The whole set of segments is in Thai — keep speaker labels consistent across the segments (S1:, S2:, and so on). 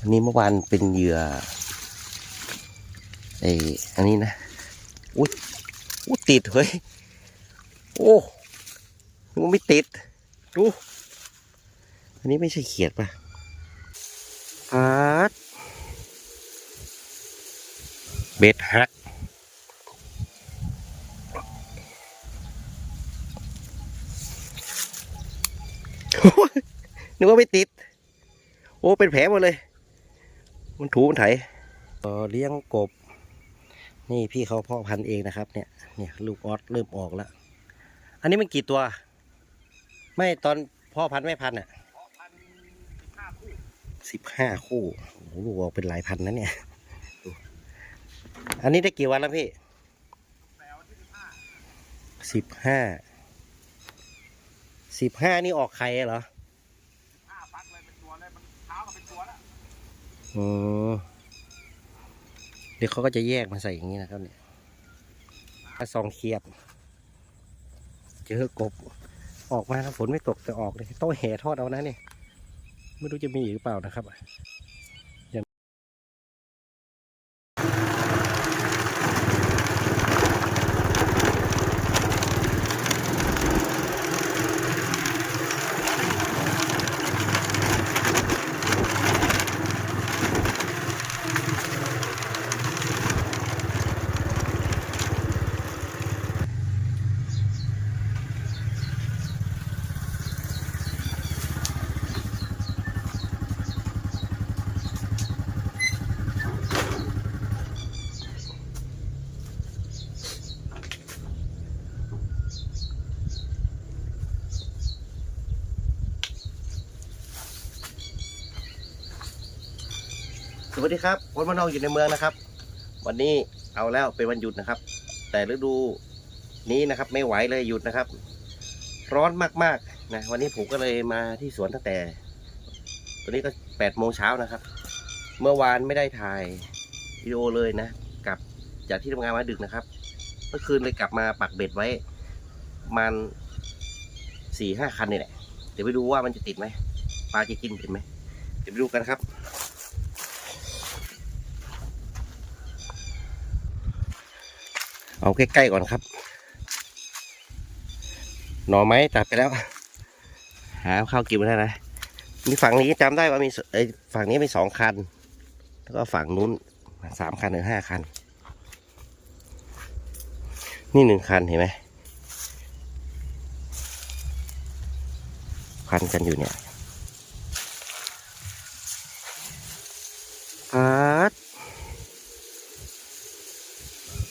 S1: อันนี้เมื่อวานเป็นเหยื่อไอ้อันนี้นะอุ้ยอุ้ยติดเฮ้ยโอ้มันไม่ติดดูอันนี้ไม่ใช่เขียดป่ะอาร์ตเบ็ดฮักนึกว่าไม่ติด โอ้ เป็นแผลหมดเลย มันถูมันไถเอ่อเลี้ยงกบ นี่พี่เขาเพ่อพันธุ์เองนะครับ เนี่ย เนี่ยลูกออสเริ่มออกแล้ว อันนี้มันกี่ตัว ไม่ตอนพ่อพันธุ์แม่พันธุ์อะสิบห้าคู่ โอ้โหลูกออกเป็นหลายพันนะเนี่ยอันนี้ได้กี่วันแล้วพี่สิบห้า สิบห้านี่ออกไข่เหรอ
S2: ห้าฟักเลยเป็นตัวเลยมันเท้าก็เป็นตัวแล้ว
S1: อ๋อเดี๋ยวเขาก็จะแยกมาใส่อย่างนี้นะครับเนี่ยถ้าซองเขียบ เจอกบออกมาครับฝนไม่ตกแต่ออกเลยต้องแห่ทอดเอานะเนี่ยไม่รู้จะมีหรือเปล่านะครับ วัสดีครับคนมานนอกอยู่ในเมืองนะครับ วันนี้เอาแล้วเป็นวันหยุดนะครับ แต่ฤดูนี้นะครับไม่ไหวเลยหยุดนะครับ ร้อนมากๆนะวันนี้ผมก็เลยมาที่สวนตั้งแต่ตอนนี้ก็แปดโมงเช้านะครับ เมื่อวานไม่ได้ถ่ายวิดีโอเลยนะกลับจากที่ทำงานมาดึกนะครับ เมื่อคืนเลยกลับมาปักเบ็ดไว้มันสี่ห้าคันนี่แหละเดี๋ยวไปดูว่ามันจะติดไหมปลาจะกินติดไหมเดี๋ยวไปดูกันครับ เอาใกล้ๆก่อนครับ หน่อไม้ตัดไปแล้ว หาข้าวกินได้นะมีฝั่งนี้จำได้ว่ามีสเอ้ฝั่งนี้มีสองคัน แล้วก็ฝั่งนู้นสามคันหรือห้าคัน นี่หนึ่งคันเห็นไหมพันกันอยู่เนี่ยอาร์ต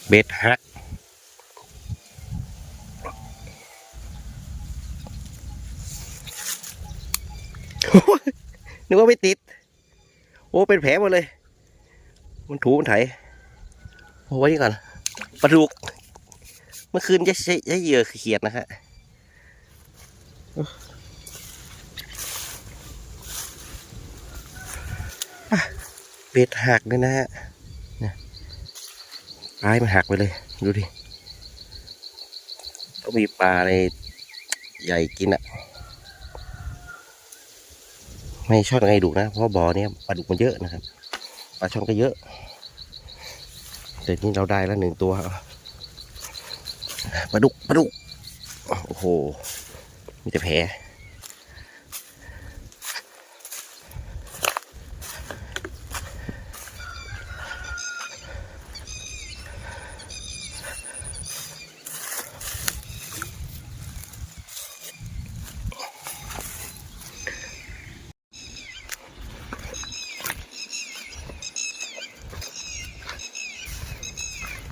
S1: เบ็ดฮัก นึกว่าไม่ติด โอ้เป็นแผลหมดเลย มันถูมันไถโอ้ไว้นี่ก่อนปลาดุก เมื่อคืนจะใช้ใช้เหยื่อเขียดนะฮะเบ็ดหักเลยนะฮะนี่ปลายมันหักไปเลย ดูดิ ก็มีปลาอะไรใหญ่กินอะ ไม่ช่อนไงดุนะ เพราะบ่อเนี้ยปลาดุกมันเยอะนะครับปลาช่อนก็เยอะแต่นี่เราได้แล้วหนึ่งตัวปลาดุกปลาดุกโอ้โหมีแต่แผล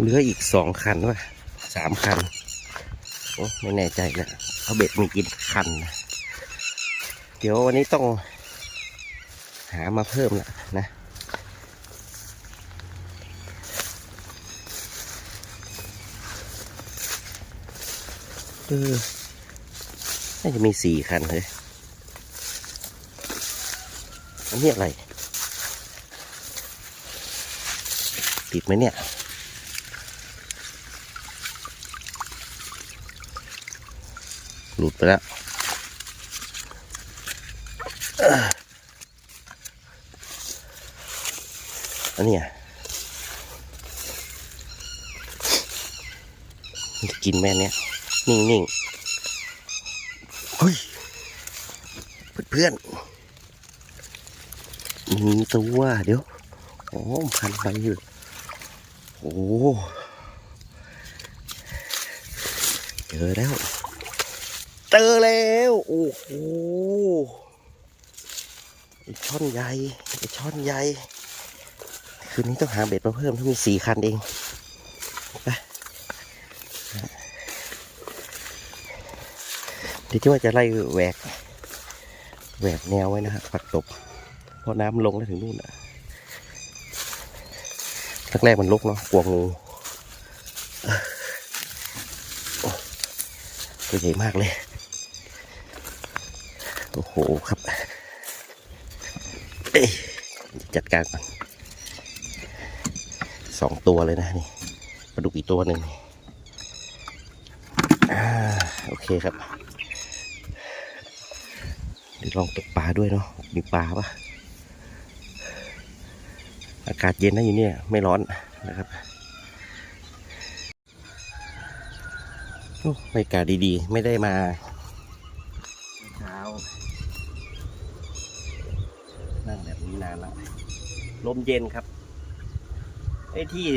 S1: เหลืออีกสองคันว่ะสามคันโอ้ไม่แน่ใจแล้วเอาเบ็ดมีกินคันนะเดี๋ยววันนี้ต้องหามาเพิ่มละนะเออน่าจะมีสี่คันเลยอันนี้อะไร ติดไหมเนี่ย หลุดไปแล้วอันเนี้ยมันจะกินแม่เนี้ยนิ่งนิ่งๆเฮ้ย เพื่อนๆมีตัวเดี๋ยว โอ้พันไปอยู่โอ้เจอแล้ว เจอแล้ว โอ้โหไอช่อนใหญ่ไอช่อนใหญ่คืนนี้ต้องหาเบ็ดมาเพิ่มถ้ามีสี่คันเองไปเดี๋ยวที่ว่าจะไล่แหวกแหวกแนวไว้นะฮะปักตบ เพราะน้ำลงแล้วถึงนู่นอะแรกๆมันลุกเนาะกลัวงูตัวใหญ่มากเลย โอ้โหครับจัดการก่อนสองตัวเลยนะนี่ปลาดุกอีกตัวหนึ่งอโอเคครับเดี๋ยวลองตกปลาด้วยเนาะมีปลาปะอากาศเย็นนะอยู่เนี่ยไม่ร้อนนะครับบรรยากาศดีๆ ไม่ได้มาเช้า นั่งแบบนี้นานแล้ว ลมเย็นครับไอ้ที่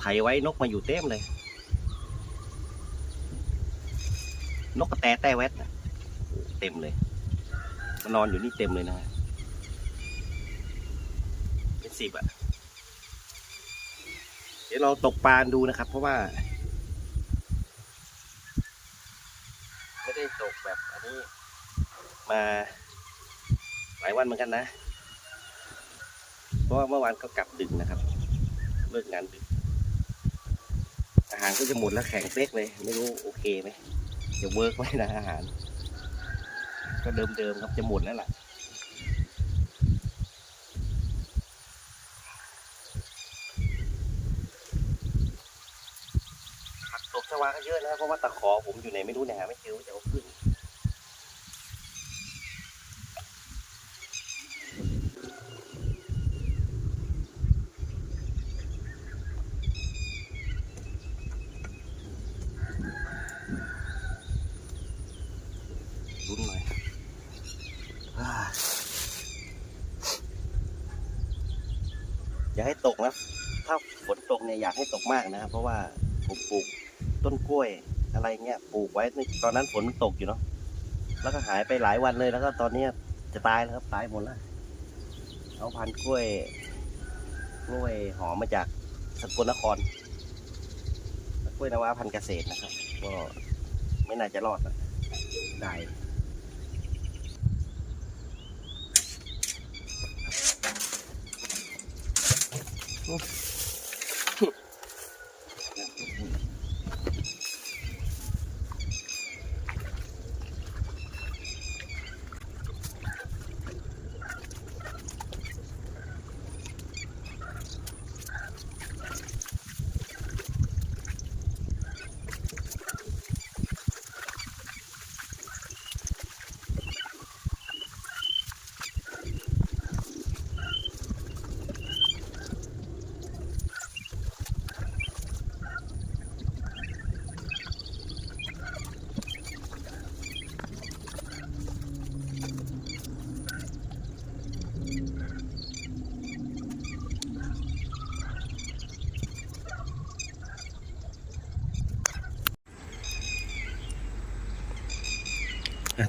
S1: ไถไว้นกมาอยู่เต็มเลย นกกระแตแต้แวดเต็มเลยมานอนอยู่นี่เต็มเลยนะเป็นสิบอะเดี๋ยวเราตกปลาดูนะครับ เพราะว่า ไม่ได้ตกแบบอันนี้ มาหลายวันเหมือนกันนะ ราะว่าเมื่อวานก็กลับดึกนะครับเลิกงานดึกอาหารก็จะหมดแล้วแข็งเป๊กเลย ไม่รู้โอเคไหมจะเวิร์กไหมนะอาหาร ก็เดิมๆครับจะหมดแล้วล่ะผักตบชวาก็เยอะนะเพราะว่าตะขอผมอยู่ไหนไม่รู้เนี่ยหาไม่เจอว่าจะเอาขึ้น ลุ้นหน่อยอ่า อย่าให้ตกนะถ้าฝนตกเนี่ยอยากให้ตกมากนะครับ เพราะว่าผมปลูกต้นกล้วยอะไรเงี้ยปลูกไว้ตอนนั้นฝนมันตกอยู่เนาะแล้วก็หายไปหลายวันเลยแล้วก็ตอนเนี้ยจะตายแล้วครับตายหมดแล้วเอาพันธุ์กล้วยกล้วยหอมมาจากสกลนครกล้วยนวาพันเกษตรนะครับ ก็ไม่น่าจะรอดอะได้ อ่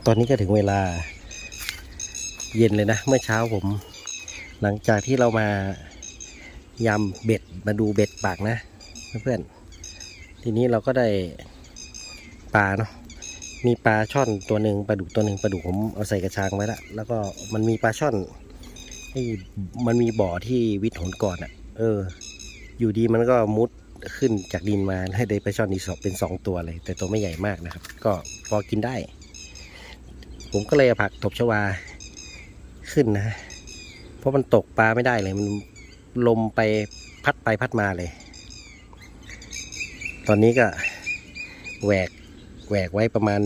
S1: ตอนนี้ก็ถึงเวลาเย็นเลยนะ เมื่อเช้าผม หลังจากที่เรามายำเบ็ดมาดูเบ็ดปากนะ เพื่อนๆทีนี้เราก็ได้ปลาเนาะมีปลาช่อนตัวหนึ่งปลาดุกตัวหนึ่งปลาดุกผมเอาใส่กระชังไว้ละแล้วก็มันมีปลาช่อนที่มันมีบ่อที่วิทย์หนก่อนอะ่ะ เออ อยู่ดีมันก็มุดขึ้นจากดินมาให้ได้ปลาช่อนอีสองเป็นสองตัวเลย แต่ตัวไม่ใหญ่มากนะครับ ก็พอกินได้ ผมก็เลยเอาผักตบชวาขึ้นนะ เพราะมันตกปลาไม่ได้เลย มันลมไปพัดไปพัดมาเลย ตอนนี้ก็แหวกแหวกไว้ประมาณ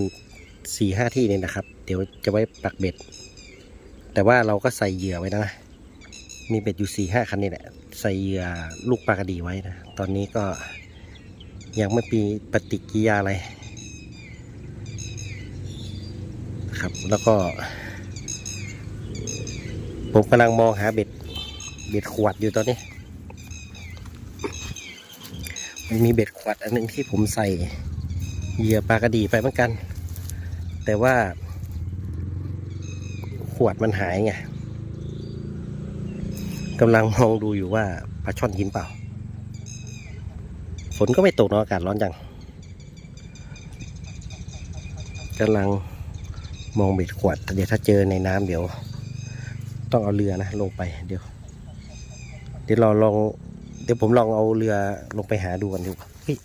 S1: สี่ห้าที่นี่นะครับ เดี๋ยวจะไว้ปักเบ็ด แต่ว่าเราก็ใส่เหยื่อไว้นะ มีเบ็ดอยู่สี่ห้าคันนี่แหละ ใส่เหยื่อลูกปลากระดีไว้นะ ตอนนี้ก็ยังไม่มีปฏิกิริยาอะไร ครับ แล้วก็ ผมกำลังมองหาเบ็ด เบ็ดขวดอยู่ตอนนี้มันมีเบ็ดขวดอันหนึงที่ผมใส่เหยื่อปลากระดีไปเหมือนกัน แต่ว่า ขวดมันหายไงกำลังมองดูอยู่ว่าปลาช่อนกินเปล่า ฝนก็ไม่ตกเนอะอากาศร้อนจังกำลัง มองเบ็ดขวดแต่เดี๋ยวถ้าเจอในน้ำเดี๋ยว ต้องเอาเรือนะลงไปเดี๋ยว เดี๋ยวเราลองเดี๋ยวผมลองเอาเรือลงไปหาดูกันดูเฮ้ย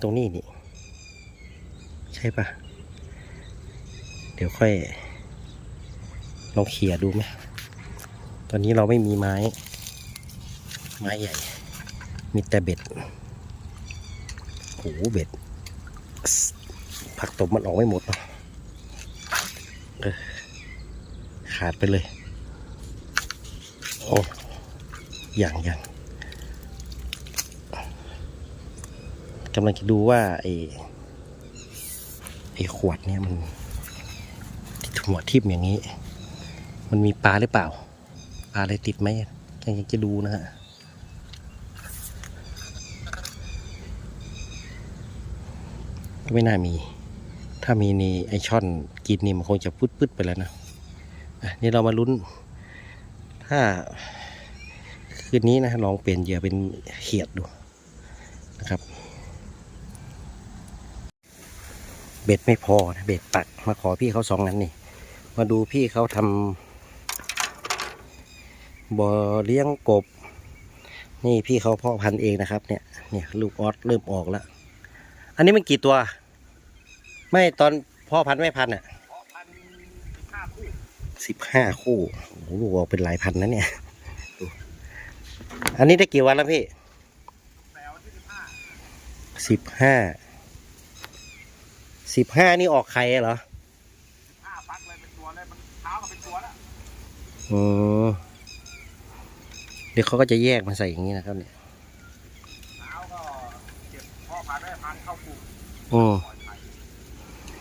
S1: ตรงนี้นี่ ใช่ปะเดี๋ยวค่อยลองเขี่ยดูไหมตอนนี้เราไม่มีไม้ ไม้ใหญ่ มีแต่เบ็ดโหเบ็ดผักตบมันออกไม่หมดเนาะ ขาดไปเลย โอ้อย่างอย่างกำลังจะดูว่าไอ้ไอ้ขวดเนี่ยมันหัวทิ่มอย่างนี้ มันมีปลาหรือเปล่า ปลาอะไรติดไหมยังยากจะดูนะฮะก็ไม่น่ามี ถ้ามีนี่ไอช่อนกินนี่มันคงจะพุดพุดไปแล้วนะอะนี่เรามาลุ้น ถ้า คืนนี้นะลองเปลี่ยนเหยื่อเป็นเขียดดูนะครับ เบ็ดไม่พอนะเบ็ดปักมาขอพี่เขาสองนั้นนี่ มาดูพี่เขาทำบ่อเลี้ยงกบ นี่พี่เขาเพาะพันธุ์เองนะครับ เนี่ยเนี่ยลูกออสเริ่มออกแล้ว อันนี้มันกี่ตัว ไม่ตอนพ่อพันธุ์ไม่พันธุ์อะ
S2: เพราะพันสิบห้าคู่
S1: สิบห้าคู่โอ้โหลูกออกเป็นหลายพันนะเนี่ยดูอันนี้ได้กี่วันแล้วพี่
S2: แต่วันที่สิบห้า
S1: สิบห้าสิบห้านี่ออกไข่เหรอ
S2: สิบห้าฟักเลยเป็นตัวเลยมันเท้าก็เป็นตัวแล้ว
S1: อืมเดี๋ยวเขาก็จะแยกมาใส่อย่างนี้นะครับเนี่ย
S2: เท้าก็เก็บพ่อพันธุ์แม่พันธุ์เข้าปลูก
S1: อืม
S2: ปล่อยไข่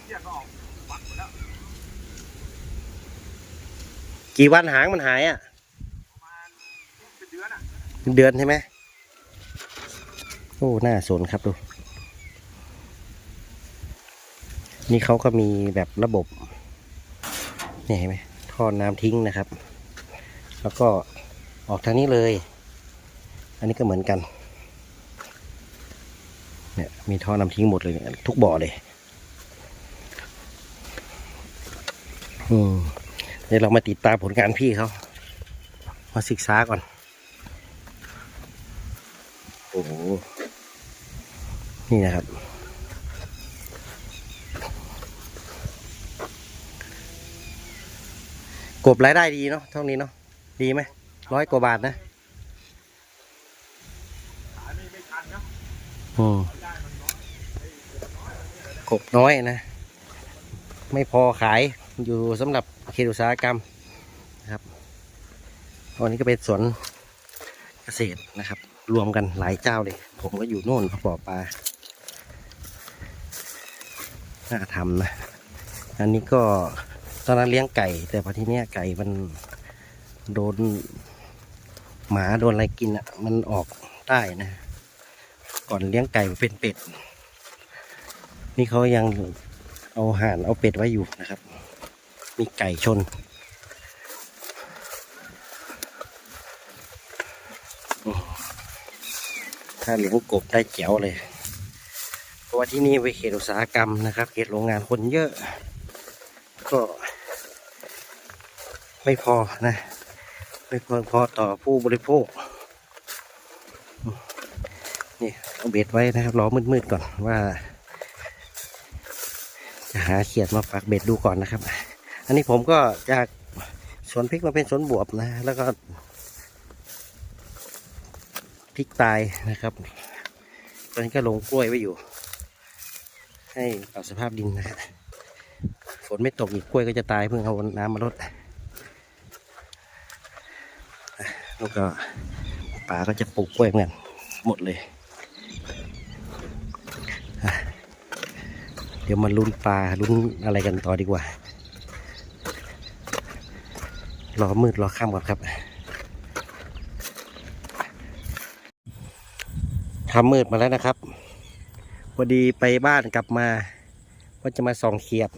S2: เที่ยงก็ออกฟักหมดแล้ว
S1: กี่วันหางมันหายอะ
S2: เป็นเดือน
S1: ใช่ไหมโอ้หน่าสนครับดู นี่เขาก็มีแบบระบบเนี่ยเห็นไหมท่อน้ำทิ้งนะครับ แล้วก็ออกทางนี้เลย อันนี้ก็เหมือนกัน เนี่ยมีท่อน้ำทิ้งหมดเลย ทุกบ่อเลย อืม เดี๋ยวเรามาติดตามผลงานพี่เขา มาศึกษาก่อน โอ้โห นี่นะครับ กบรายได้ดีเนาะเท่านี้เนาะ ดีไหม ร้อยกว่าบาทนะ
S2: ขายไม่ไม่ทันนะ
S1: อืม
S2: ได้มันน้อย
S1: กบน้อยนะ ไม่พอขายอยู่สำหรับ เขตอุตสาหกรรมนะครับวันนี้ก็เป็นสวนเกษตรนะครับ รวมกันหลายเจ้าเลย ผมก็อยู่โน่นบ่อปลาน่าทำนะ อันนี้ก็ตอนนั้นเลี้ยงไก่ แต่พอทีเนี้ยไก่มันโดนหมาโดนอะไรกินอะ มันออกได้นะ ก่อนเลี้ยงไก่เป็นเป็ด นี่เขายังเอาห่านเอาเป็ดไว้อยู่นะครับ มีไก่ชน ถ้าเลี้ยงกบได้แจ๋วเลย เพราะว่าที่นี่เป็นเขตอุตสาหกรรมนะครับ เขตโรงงานคนเยอะ ก็ไม่พอนะ ไม่พอพอต่อผู้บริโภค นี่เอาเบ็ดไว้นะครับ รอมืดๆก่อนว่า จะหาเขียดมาฝากเบ็ดดูก่อนนะครับ อันนี้ผมก็จากสวนพริกมาเป็นสวนบวบนะ แล้วก็พริกตายนะครับ ตอนนี้ก็ลงกล้วยไว้อยู่ ให้ปรับสภาพดินนะฮะฝนไม่ตกอีกกล้วยก็จะตายเพิ่งเอาน้ำมาลดแล้วก็ป่าก็จะปลูกกล้วยเหมือนกันหมดเลย เดี๋ยวมาลุ้นปลาลุ้นอะไรกันต่อดีกว่า รอมืดรอค่ำก่อนครับ ทำมืดมาแล้วนะครับ พอดีไปบ้านกลับมาว่าจะมาส่องเขียด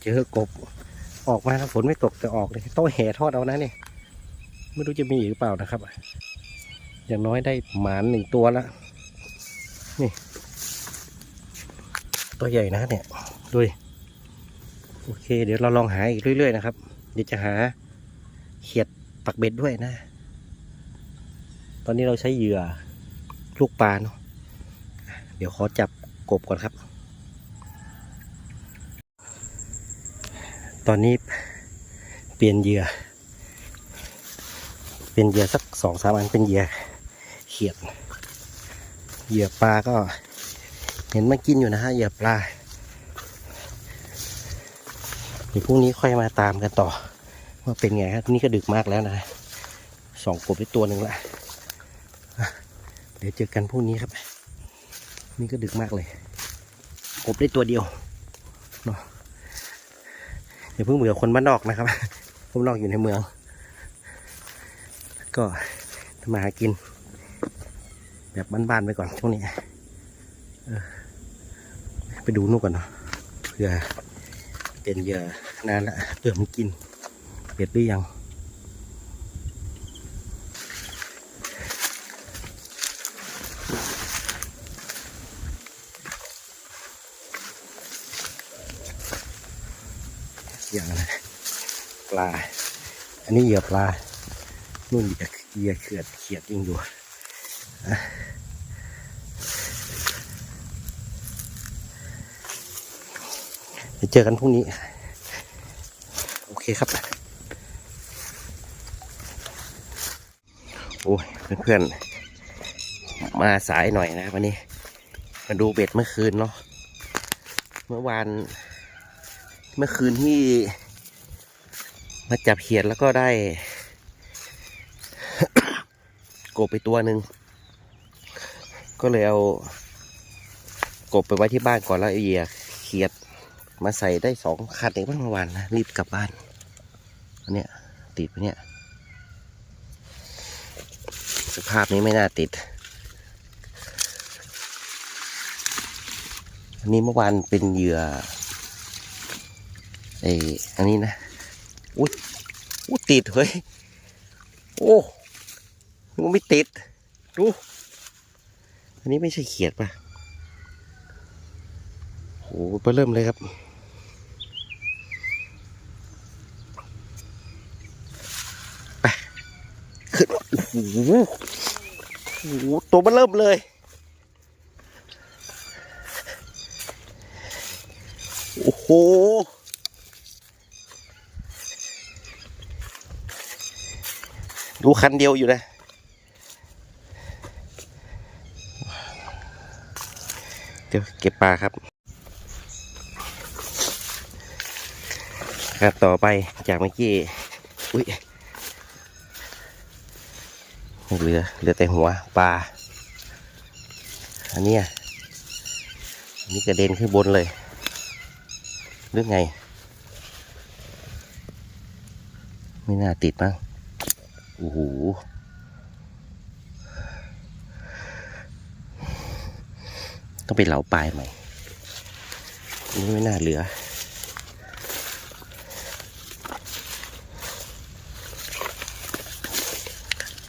S1: เจอกบ ออกมาแล้วฝนไม่ตกแต่ออกเลยต้องแห่ทอดเอานะนี่ ไม่รู้จะมีอีกหรือเปล่านะครับ อย่างน้อยได้หมานหนึ่งตัวแล้วนี่ ตัวใหญ่นะเนี่ยดูโอเค เดี๋ยวเราลองหาอีกเรื่อย ๆ นะครับ เดี๋ยวจะหาเขียดปักเบ็ดด้วยนะ ตอนนี้เราใช้เหยื่อลูกปลาเนาะเดี๋ยวขอจับกบก่อนครับ ตอนนี้เปลี่ยนเหยื่อ เป็นเหยื่อสักสองสามอันเป็นเหยื่อเขียด เหยื่อปลาก็เห็นมันกินอยู่นะฮะเหยื่อปลาเดี๋ยวพรุ่งนี้ค่อยมาตามกันต่อ ว่าเป็นไงครับนี่ก็ดึกมากแล้วนะสองกบได้ตัวหนึ่งละเดี๋ยวเจอกันพรุ่งนี้ครับ นี่ก็ดึกมากเลยกบได้ตัวเดียวเนาะอย่าเพิ่งเบื่อคนบ้านนอกนะครับคนนอกอยู่ในเมือง ก็ทำมาหากิน แบบบ้านๆไปก่อนช่วงนี้ไปดูนู่นก่อนเนาะเผื่อเป็นเหยื่อ นานละเผื่อมันกินเบ็ดหรือยังอย่างอะไรปลา อันนี้เหยื่อปลา นู่นเหยื่อเหยื่อเขียดเขียดยิงอยู่อะเดี๋ยวเจอกันพรุ่งนี้ เคครับ โอ้ยเพื่อนๆ มาสายหน่อยนะวันนี้ มาดูเบ็ดเมื่อคืนเนาะ เมื่อวาน เมื่อคืนที่ มาจับเขียดแล้วก็ได้ กบไปตัวหนึ่ง ก็เลยเอากบไปไว้ที่บ้านก่อนแล้วเอเยียเขียดมาใส่ได้สองคันเองเมื่อวานนะ รีบกลับบ้าน อันเนี้ยติดไปเนี่ยสภาพนี้ไม่น่าติด อันนี้เมื่อวานเป็นเหยื่อไออันนี้นะอุ้ยอุ้ยติดเฮ้ยโอ้มันไม่ติดดูอันนี้ไม่ใช่เขียดป่ะโอ้ไปเริ่มเลยครับ ไปขึ้นโอ้โหโอ้โหตัวมันเริ่มเลย โอ้โห ดูคันเดียวอยู่นะเดี๋ยวเก็บปลาครับครับต่อไปจากเมื่อกี้ อุ้ย เหลือเหลือแต่หัวปลา อันนี้อันนี้กระเด็นขึ้นบนเลยหรือไง ไม่น่าติดมั้งโอ้โหต้องไปเหลาปลายใหม่นี่ไม่น่าเหลือ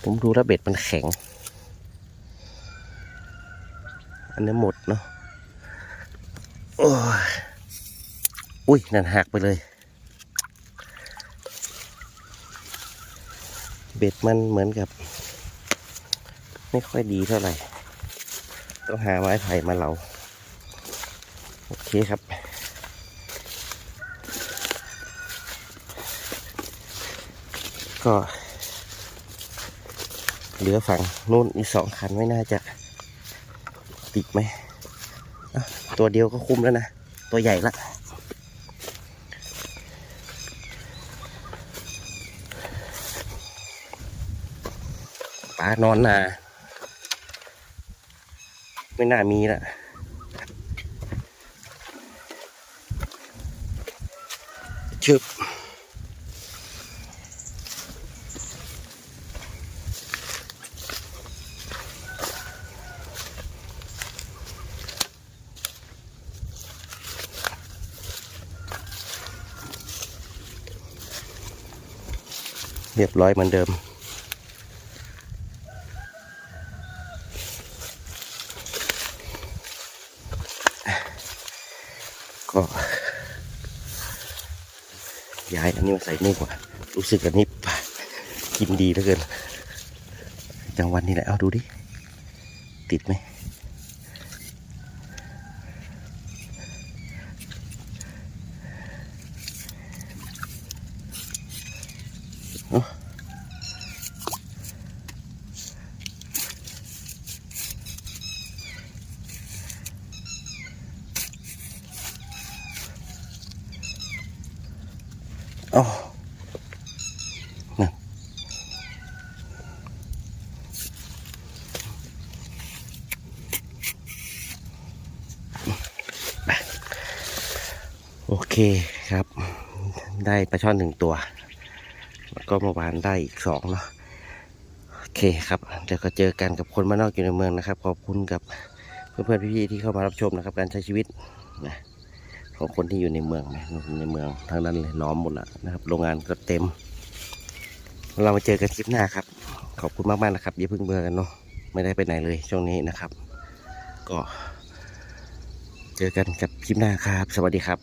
S1: ผมดูแล้วเบ็ดมันแข็ง อันนี้หมดเนาะอุ้ย นั่นหักไปเลย เบ็ดมันเหมือนกับ ไม่ค่อยดีเท่าไหร่ ต้องหาไม้ไผ่มาเหลา โอเคครับก็ ลือฝั่งนู่นอีกสองคันไม่น่าจะติดไหม ตัวเดียวก็คุ้มแล้วนะ ตัวใหญ่ละปลานอนนา ไม่น่ามีละชึบ เรียบร้อยเหมือนเดิม ก็ย้ายอันนี้มาใส่นี่กว่า รู้สึกอันนี้กินดีเหลือเกินจังวันนี้แหละเอาดูดิ ติดไหม โอเคครับ ได้ปลาช่อนหนึ่งตัว แล้วก็เมื่อวานได้อีกสองเนาะโอเคครับเดี๋ยวก็เจอกันกับคนมานอกอยู่ในเมืองนะครับ ขอบคุณกับเพื่อนๆพี่ๆที่เข้ามารับชมนะครับ การใช้ชีวิตนะของคนที่อยู่ในเมืองนะในเมืองทั้งนั้นเลยล้อมหมดแล้วนะครับ โรงงานก็เต็ม เรามาเจอกันคลิปหน้าครับ ขอบคุณมากๆนะครับอย่าเพิ่งเบื่อกันเนาะไม่ได้ไปไหนเลยช่วงนี้นะครับ ก็ เจอกันกับคลิปหน้าครับ สวัสดีครับ